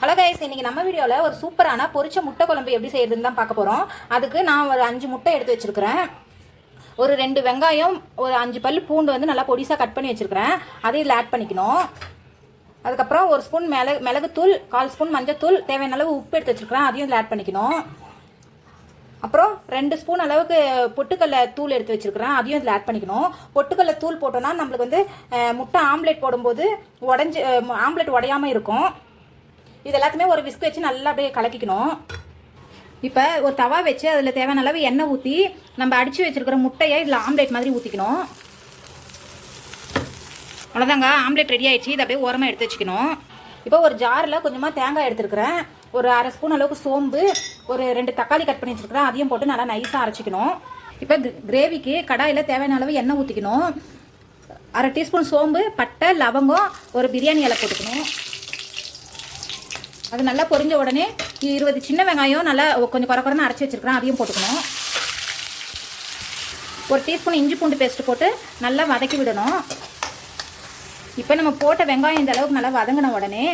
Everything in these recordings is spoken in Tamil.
ஹலோ கைஸ் இன்னைக்கு நம்ம வீடியோவில் ஒரு சூப்பரான பொரிச்ச முட்டை குழம்பு எப்படி செய்யறதுன்னு தான் பார்க்க போகிறோம் அதுக்கு நான் ஒரு அஞ்சு முட்டை எடுத்து வச்சிருக்கிறேன். ஒரு ரெண்டு வெங்காயம் ஒரு அஞ்சு பல் பூண்டு வந்து நல்லா பொடிசாக கட் பண்ணி வச்சிருக்கிறேன். அதை இதில் ஆட் பண்ணிக்கணும். அதுக்கப்புறம் ஒரு ஸ்பூன் மிளகு மிளகுத்தூள் கால் ஸ்பூன் மஞ்சத்தூள் தேவையான அளவு உப்பு எடுத்து வச்சிருக்கிறேன். அதையும் இதில் ஆட் பண்ணிக்கணும். அப்புறம் ரெண்டு ஸ்பூன் அளவுக்கு பொட்டுக்கடலை தூள் எடுத்து வச்சிருக்கிறேன். அதையும் இதில் ஆட் பண்ணிக்கணும். பொட்டுக்கடலை தூள் போட்டோன்னா நம்மளுக்கு வந்து முட்டை ஆம்லேட் போடும்போது உடஞ்சி ஆம்லேட் உடையாமல் இருக்கும். இது எல்லாத்தையுமே ஒரு விஸ்க் வச்சு நல்லா அப்படியே கலக்கிக்கணும். இப்போ ஒரு தவா வச்சு அதில் தேவையான அளவு எண்ணெய் ஊற்றி நம்ம அடித்து வச்சுருக்கிற முட்டையை இதில் ஆம்லேட் மாதிரி ஊற்றிக்கணும் அவ்வளோதாங்க ஆம்லேட் ரெடி ஆகிடுச்சு இதை அப்படியே ஓரமாக எடுத்து வச்சுக்கணும். இப்போ ஒரு ஜாரில் கொஞ்சமாக தேங்காய் எடுத்துருக்கிறேன். ஒரு அரை ஸ்பூன் அளவுக்கு சோம்பு ஒரு ரெண்டு தக்காளி கட் பண்ணி வச்சுருக்கிறேன். அதையும் போட்டு நல்லா நைஸாக அரைச்சிக்கணும். இப்போ கிரேவிக்கு கடாயில் தேவையான அளவு எண்ணெய் ஊற்றிக்கணும் அரை டீஸ்பூன் சோம்பு பட்டை லவங்கம் ஒரு பிரியாணி இலை போட்டுக்கணும். அது நல்லா பொரிஞ்ச உடனே இருபது சின்ன வெங்காயம் நல்லா கொஞ்சம் குறை குறைன்னு அரைச்சி வச்சுருக்கிறேன் அதையும் போட்டுக்கணும். ஒரு டீஸ்பூன் இஞ்சி பூண்டு பேஸ்ட் போட்டு நல்லா வதக்கி விடணும். இப்போ நம்ம போட்ட வெங்காயம் இந்த அளவுக்கு நல்லா வதங்கின உடனே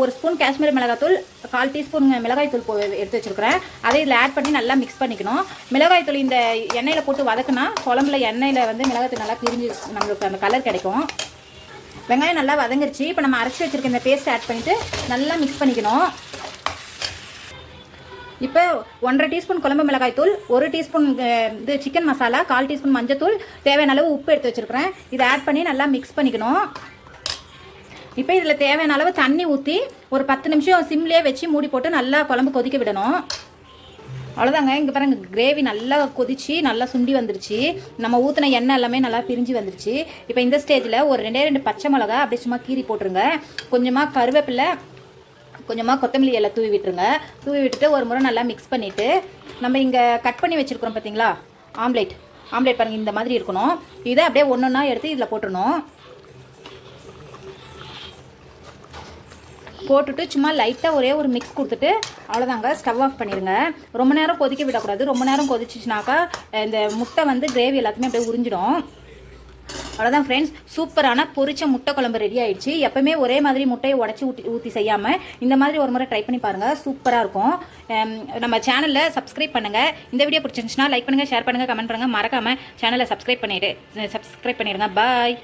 ஒரு ஸ்பூன் காஷ்மீர் மிளகாத்தூள் கால் டீஸ்பூன் மிளகாய்த்தூள் போ எடுத்து வச்சுருக்கிறேன். அதை இதில் ஆட் பண்ணி நல்லா மிக்ஸ் பண்ணிக்கணும். மிளகாய்த்தூள் இந்த எண்ணெயில் போட்டு வதக்குனா குழம்புல எண்ணெயில் வந்து மிளகாய்த்தூள் நல்லா பிரிஞ்சு நம்மளுக்கு அந்த கலர் கிடைக்கும். வெங்காயம் நல்லா வதங்கிருச்சு. இப்போ நம்ம அரைச்சி வச்சிருக்க இந்த பேஸ்ட் ஆட் பண்ணிட்டு நல்லா மிக்ஸ் பண்ணிக்கணும். இப்போ ஒன்றரை டீஸ்பூன் குழம்பு மிளகாய் தூள் ஒரு டீஸ்பூன் இது சிக்கன் மசாலா கால் டீஸ்பூன் மஞ்சத்தூள் தேவையான அளவு உப்பு எடுத்து வச்சிருக்கிறேன். இதை ஆட் பண்ணி நல்லா மிக்ஸ் பண்ணிக்கணும். இப்போ இதில் தேவையான அளவு தண்ணி ஊற்றி ஒரு பத்து நிமிஷம் சிம்லேயே வச்சு மூடி போட்டு நல்லா குழம்பு கொதிக்க விடணும். அவ்வளோதாங்க இங்கே பாருங்க கிரேவி நல்லா கொதிச்சு நல்லா சுண்டி வந்துருச்சு. நம்ம ஊற்றின எண்ணெய் எல்லாமே நல்லா பிரிஞ்சு வந்துருச்சு. இப்போ இந்த ஸ்டேஜில் ஒரு ரெண்டே ரெண்டு பச்சை மிளகா அப்படியே சும்மா கீறி போட்டுருங்க. கொஞ்சமாக கருவேப்பிலை கொஞ்சமாக கொத்தமல்லி எல்லாம் தூவி விட்டுருங்க. தூவி விட்டுட்டு ஒரு முறை நல்லா மிக்ஸ் பண்ணிவிட்டு நம்ம இங்கே கட் பண்ணி வச்சுருக்குறோம் பார்த்தீங்களா ஆம்லேட். ஆம்லேட் பாருங்கள் இந்த மாதிரி இருக்கணும். இதை அப்படியே ஒன்று ஒன்றா எடுத்து இதில் போட்டுடணும் போட்டுட்டு சும்மா லைட்டாக ஒரே ஒரு மிக்ஸ் கொடுத்துட்டு அவ்வளோதாங்க ஸ்டவ் ஆஃப் பண்ணிடுங்க ரொம்ப நேரம் கொதிக்க விடக்கூடாது. ரொம்ப நேரம் கொதிச்சிச்சுனாக்கா இந்த முட்டை வந்து கிரேவி எல்லாத்தையுமே அப்படியே உறிஞ்சிடும். அவ்வளோதான் ஃப்ரெண்ட்ஸ் சூப்பரான பொரிச்ச முட்டை குழம்பு ரெடி ஆயிடுச்சு. எப்பவுமே ஒரே மாதிரி முட்டையை உடச்சி ஊற்றி ஊற்றி செய்யாமல் இந்த மாதிரி ஒரு முறை ட்ரை பண்ணி பாருங்கள் சூப்பராக இருக்கும். நம்ம சேனலில் சப்ஸ்கிரைப் பண்ணுங்கள் இந்த வீடியோ பிடிச்சிருந்துச்சுன்னா லைக் பண்ணுங்கள் ஷேர் பண்ணுங்கள் கமெண்ட் பண்ணுங்கள் மறக்காமல் சேனலை சப்ஸ்கிரைப் பண்ணிவிட்டு சப்ஸ்கிரைப் பண்ணிடுங்க. பாய்